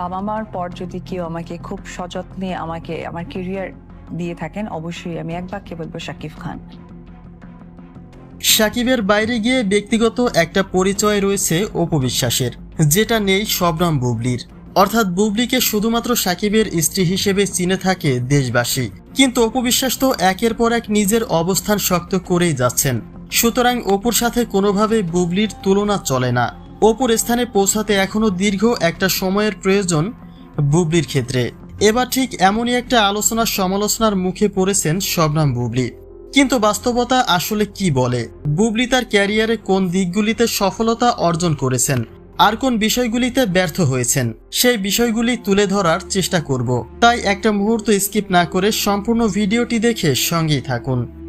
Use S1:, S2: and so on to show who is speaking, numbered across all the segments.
S1: বাবা মার পর যদি কেউ আমাকে খুব সযত্নে আমাকে, আমার কেরিয়ার দিয়ে থাকেন, অবশ্যই আমি এক বাক্যে বলব শাকিব খান।
S2: সাকিবের বাইরে গিয়ে ব্যক্তিগত একটা পরিচয় রয়েছে অপু বিশ্বাসের, যেটা নেই শবনম বুবলির। অর্থাৎ বুবলিকে শুধুমাত্র সাকিবের স্ত্রী হিসেবে চিনে থাকে দেশবাসী। কিন্তু অপু বিশ্বাস তো একের পর এক নিজের অবস্থান শক্ত করেই যাচ্ছেন। সুতরাং অপুর সাথে কোনোভাবে বুবলির তুলনা চলে না। অপুর স্থানে পৌঁছাতে এখনও দীর্ঘ একটা সময়ের প্রয়োজন বুবলির ক্ষেত্রে। এবার ঠিক এমনই একটা আলোচনা সমালোচনার মুখে পড়েছেন শবনম বুবলি। কিন্তু বাস্তবতা আসলে কি বলে? বুবলি তার ক্যারিয়ারে কোন দিকগুলিতে সফলতা অর্জন করেছেন? আর কোন বিষয়গুলিতে ব্যর্থ হয়েছেন? সেই বিষয়গুলি তুলে ধরার চেষ্টা করব। তাই একটা মুহূর্ত স্কিপ না করে সম্পূর্ণ ভিডিওটি দেখে সঙ্গেই থাকুন।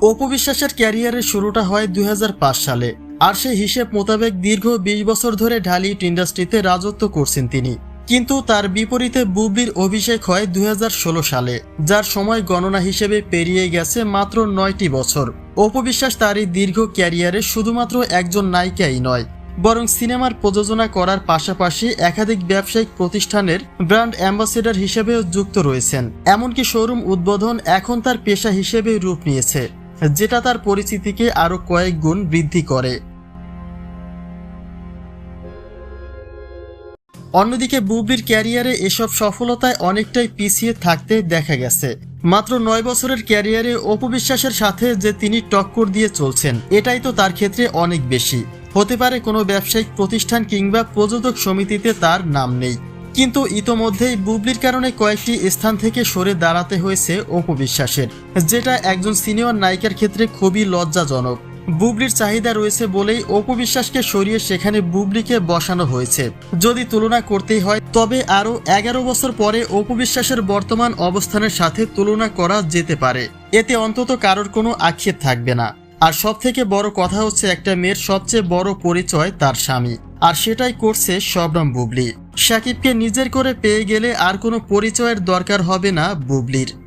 S2: অপু বিশ্বাসের ক্যারিয়ারের শুরুটা হয় দুই হাজার পাঁচ সালে, আর সেই হিসেব মোতাবেক দীর্ঘ বিশ বছর ধরে ঢালিউড ইন্ডাস্ট্রিতে রাজত্ব করছেন তিনি। কিন্তু তার বিপরীতে বুবলির অভিষেক হয় দুই হাজার ষোলো সালে, যার সময় গণনা হিসেবে পেরিয়ে গেছে মাত্র নয়টি বছর। অপবিশ্বাস তার এই দীর্ঘ ক্যারিয়ারে শুধুমাত্র একজন নায়িকাই নয়, বরং সিনেমার প্রযোজনা করার পাশাপাশি একাধিক ব্যবসায়িক প্রতিষ্ঠানের ব্র্যান্ড অ্যাম্বাসেডর হিসেবেও যুক্ত রয়েছেন। এমনকি শোরুম উদ্বোধন এখন তার পেশা হিসেবে রূপ নিয়েছে। যেটা তার পরিচিতিকে আরও কয়েক গুণ বৃদ্ধি করে। অন্যদিকে বুবলির ক্যারিয়ারে এসব সফলতায় অনেকটাই পিছিয়ে থাকতে দেখা গেছে। মাত্র নয় বছরের ক্যারিয়ারে অপবিশ্বাসের সাথে যে তিনি টক্কর দিয়ে চলছেন, এটাই তো তার ক্ষেত্রে অনেক বেশি। হতে পারে কোনো ব্যবসায়িক প্রতিষ্ঠান কিংবা প্রযোজক সমিতিতে তার নাম নেই। কিন্তু ইতোমধ্যেই বুবলির কারণে কয়েকটি স্থান থেকে সরে দাঁড়াতে হয়েছে অপবিশ্বাসের যেটা একজন সিনিয়র নায়িকার ক্ষেত্রে খুবই লজ্জাজনক। বুবলির চাহিদা রয়েছে বলেই অপবিশ্বাসকে সরিয়ে সেখানে বুবলিকে বসানো হয়েছে। যদি তুলনা করতেই হয়, তবে আরও এগারো বছর পরে অপবিশ্বাসের বর্তমান অবস্থানের সাথে তুলনা করা যেতে পারে। এতে অন্তত কারোর কোনো আক্ষেপ থাকবে না। আর সব থেকে বড় কথা হচ্ছে একটা মেয়ের সবচেয়ে বড় পরিচয় তার স্বামী। আর সেটাই করছে শবনম বুবলি। সাকিবকে নিজের করে পেয়ে গেলে আর কোনো পরিচয়ের দরকার হবে না বুবলির।